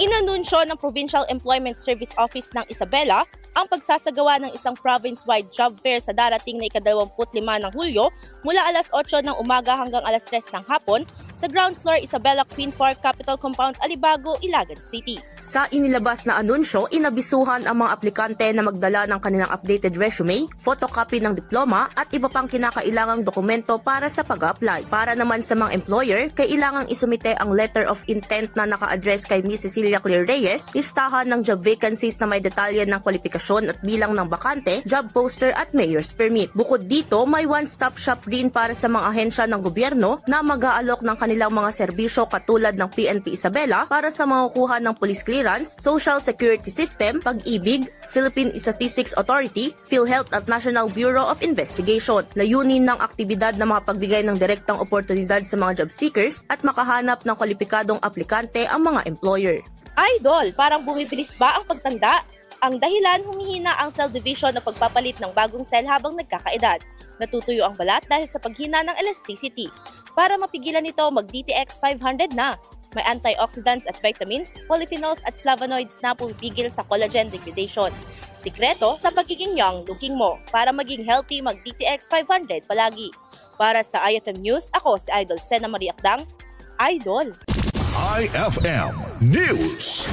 Inanunsyo ng Provincial Employment Service Office ng Isabela ang pagsasagawa ng isang province-wide job fair sa darating na ika-25 ng Hulyo mula alas 8 ng umaga hanggang alas 3 ng hapon sa ground floor Isabela Queen Park Capital Compound, Alibago, Ilagan City. Sa inilabas na anunsyo, inabisuhan ang mga aplikante na magdala ng kanilang updated resume, photocopy ng diploma at iba pang kinakailangang dokumento para sa pag-apply. Para naman sa mga employer, kailangang isumite ang letter of intent na naka-address kay Miss Cecilia Claire Reyes, listahan ng job vacancies na may detalye ng kwalifikasyon at bilang ng bakante, job poster at mayor's permit. Bukod dito, may one-stop shop din para sa mga ahensya ng gobyerno na mag-aalok ng kanilang mga serbisyo katulad ng PNP Isabela para sa mga kuha ng police clearance, social security system, pag-ibig, Philippine Statistics Authority, PhilHealth at National Bureau of Investigation. Layunin ng aktibidad na makapagbigay ng direktang oportunidad sa mga job seekers at makahanap ng kwalipikadong aplikante ang mga employer. Idol, parang bumibilis ba ang pagtanda? Ang dahilan, humihina ang cell division na pagpapalit ng bagong cell habang nagkakaedad. Natutuyo ang balat dahil sa paghina ng elasticity. Para mapigilan ito, mag-DTX 500 na. May antioxidants at vitamins, polyphenols at flavonoids na pumipigil sa collagen degradation. Sikreto sa pagiging young looking mo. Para maging healthy, mag-DTX 500 palagi. Para sa IFM News, ako si Idol Sena Mariakdang, Idol! IFM News.